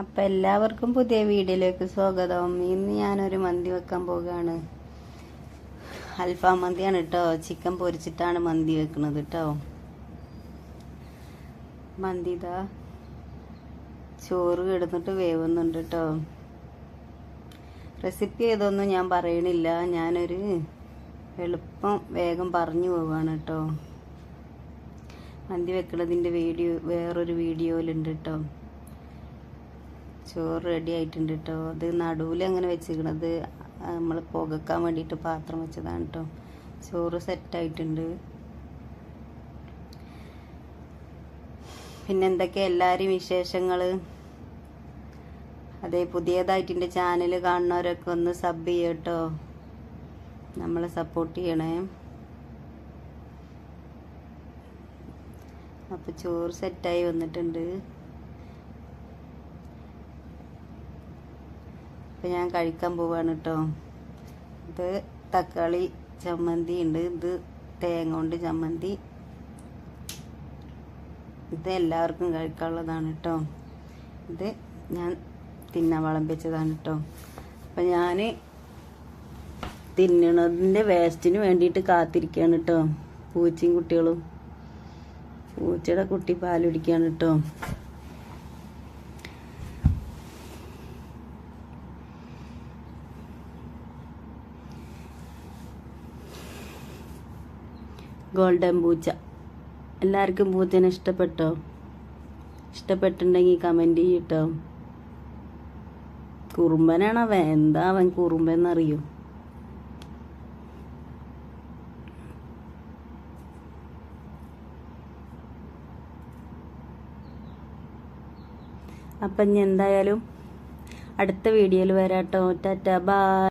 അപ്പം എല്ലാവർക്കും പുതിയ വീഡിയോയിലേക്ക് സ്വാഗതം. ഇന്ന് ഞാനൊരു മന്തി വെക്കാൻ പോവുകയാണ്. അൽഫാം മന്തിയാണ് കേട്ടോ ചിക്കൻ പൊരിച്ചിട്ടാണ് മന്തി വെക്കുന്നത് കേട്ടോ മന്തി ഇതാ ചോറ് കിടന്നിട്ട് വേവുന്നുണ്ട് കേട്ടോ റെസിപ്പി ഏതൊന്നും ഞാൻ പറയണില്ല. ഞാനൊരു എളുപ്പം വേഗം പറഞ്ഞു പോവാണ് കേട്ടോ മന്തി വെക്കുന്നതിന്റെ വീഡിയോ വേറൊരു വീഡിയോയിലുണ്ട് കേട്ടോ ചോറ് റെഡി ആയിട്ടുണ്ട് കേട്ടോ അത് നടുവിൽ അങ്ങനെ വെച്ചിരിക്കണത്? നമ്മൾ പുകക്കാൻ വേണ്ടിയിട്ട് പാത്രം വെച്ചതാണ് കേട്ടോ ചോറ് സെറ്റായിട്ടുണ്ട് പിന്നെ എന്തൊക്കെ എല്ലാവരും വിശേഷങ്ങൾ അതെ പുതിയതായിട്ട് എന്റെ ചാനൽ കാണുന്നവരൊക്കെ ഒന്ന് സബ് ചെയ്യട്ടോ നമ്മളെ സപ്പോർട്ട് ചെയ്യണേ. അപ്പോൾ ചോറ് സെറ്റായി വന്നിട്ടുണ്ട്. അപ്പം ഞാൻ കഴിക്കാൻ പോവാണ് കേട്ടോ ഇത് തക്കാളി ചമ്മന്തി ഉണ്ട് ഇത് തേങ്ങ കൊണ്ട് ചമ്മന്തി. ഇത് എല്ലാവർക്കും കഴിക്കാനുള്ളതാണ് കേട്ടോ ഇത് ഞാൻ തിന്നാൻ വിളമ്പിച്ചതാണ് കേട്ടോ അപ്പം ഞാൻ തിന്നണതിന്റെ വേസ്റ്റിന് വേണ്ടിയിട്ട് കാത്തിരിക്കുകയാണ് കേട്ടോ പൂച്ചയും കുട്ടികളും. പൂച്ചയുടെ കുട്ടി പാലുടിക്കുകയാണ് കേട്ടോ ഗോൾഡൻ പൂച്ച. എല്ലാവർക്കും പൂച്ചനെ ഇഷ്ടപ്പെട്ടോ? ഇഷ്ടപ്പെട്ടിട്ടുണ്ടെങ്കിൽ കമന്റ് ചെയ്യട്ടോ. കുറുമ്പനാണ് അവൻ. എന്താ അവൻ കുറുമ്പെന്നറിയോ? അപ്പം ഇനി എന്തായാലും അടുത്ത വീഡിയോയിൽ വരാട്ടോ. ടാറ്റ ബൈ